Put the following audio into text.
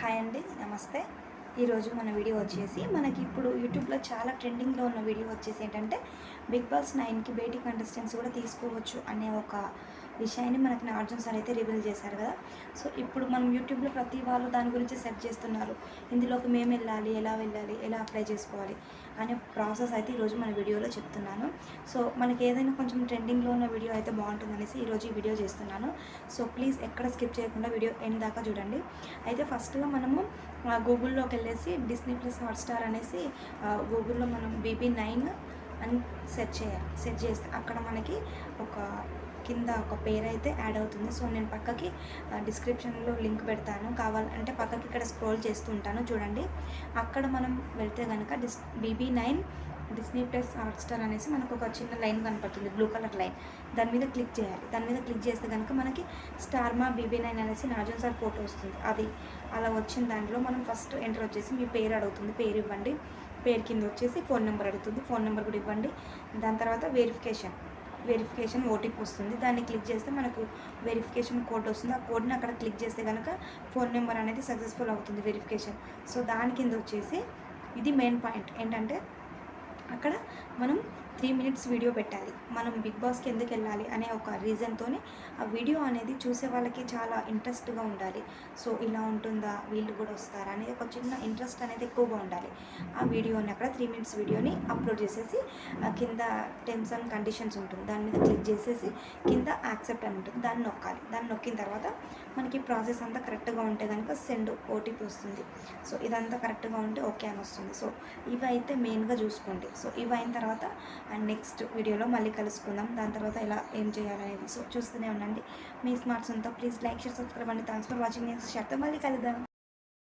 Hi అండి నమస్తే. ఈరోజు మన వీడియో వచ్చేసి మనకి ఇప్పుడు యూట్యూబ్లో చాలా ట్రెండింగ్లో ఉన్న వీడియో వచ్చేసి ఏంటంటే బిగ్ బాస్ నైన్కి బేటీ కంటెస్టెంట్స్ కూడా తీసుకోవచ్చు అనే ఒక విషయాన్ని మనకి నాగార్జున సార్ అయితే రివీల్ చేశారు కదా. సో ఇప్పుడు మనం యూట్యూబ్లో ప్రతి వాళ్ళు దాని గురించి సెర్చ్ చేస్తున్నారు. ఇందులోకి మేము వెళ్ళాలి ఎలా వెళ్ళాలి ఎలా అప్లై చేసుకోవాలి అనే ప్రాసెస్ అయితే ఈరోజు మన వీడియోలో చెప్తున్నాను. సో మనకి ఏదైనా కొంచెం ట్రెండింగ్లో ఉన్న వీడియో అయితే బాగుంటుంది అనేసి ఈరోజు ఈ వీడియో చేస్తున్నాను. సో ప్లీజ్ ఎక్కడ స్కిప్ చేయకుండా వీడియో ఎండ్ దాకా చూడండి. అయితే ఫస్ట్గా మనము ఆ, గూగుల్లోకి వెళ్ళేసి డిస్నీ ప్లస్ హాట్స్టార్ అనేసి గూగుల్లో మనం బీబీ నైన్ అని సెర్చ్ చేయాలి సెర్చ్ చేస్తే అక్కడ మనకి ఒక కింద ఒక పేరు అయితే యాడ్ అవుతుంది. సో నేను పక్కకి డిస్క్రిప్షన్లో లింక్ పెడతాను. కావాలంటే పక్కకి ఇక్కడ స్క్రోల్ చేస్తూ ఉంటాను చూడండి. అక్కడ మనం వెళ్తే కనుక డిస్ BB nine Disney plus Hotstar అనేసి మనకు ఒక చిన్న లైన్ కనపడుతుంది. Blue colour line. దాని మీద క్లిక్ చేయాలి. దాని మీద క్లిక్ చేస్తే కనుక మనకి స్టార్ మా బీబీ నైన్ అనేసి నాజన్ సార్ ఫోటో వస్తుంది. అది అలా వచ్చిన దాంట్లో మనం ఫస్ట్ ఎంటర్ వచ్చేసి మీ పేరు అడుగుతుంది. పేరు ఇవ్వండి. పేరు కింద వచ్చేసి ఫోన్ నెంబర్ అడుగుతుంది. ఫోన్ నెంబర్ కూడా ఇవ్వండి. దాని తర్వాత వెరిఫికేషన్. వెరిఫికేషన్ ఓటీపీ వస్తుంది. దాన్ని క్లిక్ చేస్తే మనకు వెరిఫికేషన్ కోడ్ వస్తుంది. ఆ కోడ్ని అక్కడ క్లిక్ చేస్తే కనుక ఫోన్ నెంబర్ అనేది సక్సెస్ఫుల్ అవుతుంది వెరిఫికేషన్ సో దాని కింద వచ్చేసి ఇది మెయిన్ పాయింట్ ఏంటంటే అక్కడ మనం త్రీ మినిట్స్ వీడియో పెట్టాలి. మనం బిగ్ బాస్కి ఎందుకు వెళ్ళాలి అనే ఒక రీజన్తోనే ఆ వీడియో అనేది చూసే వాళ్ళకి చాలా ఇంట్రెస్ట్గా ఉండాలి. సో ఇలా ఉంటుందా? వీళ్ళు కూడా వస్తారా? అనేది ఒక చిన్న ఇంట్రెస్ట్ అనేది ఎక్కువగా ఉండాలి. ఆ వీడియోని అక్కడ త్రీ మినిట్స్ వీడియోని అప్లోడ్ చేసేసి కింద టెర్మ్స్ అండ్ కండిషన్స్ ఉంటుంది. దాని మీద క్లిక్ చేసేసి కింద యాక్సెప్ట్ అని ఉంటుంది. దాన్ని నొక్కాలి. దాన్ని నొక్కిన తర్వాత మనకి ప్రాసెస్ అంతా కరెక్ట్గా ఉంటే కనుక సెండ్ ఓటీపీ వస్తుంది. సో ఇదంతా కరెక్ట్గా ఉంటే ఓకే అని వస్తుంది. సో ఇవి అయితే మెయిన్గా చూసుకోండి. సో ఇవి అయిన తర్వాత అండ్ నెక్స్ట్ వీడియోలో మళ్ళీ కలుసుకుందాం. దాని తర్వాత ఎలా ఏం చేయాలనేది. సో చూస్తూనే ఉండండి. మీ స్మార్ట్ ఫోన్తో ప్లీజ్ లైక్ షేర్ సబ్స్క్రైబ్ అండి థ్యాంక్స్ ఫర్ వాచింగ్. నేను షర్ట్ మళ్ళీ కలుద్దాం.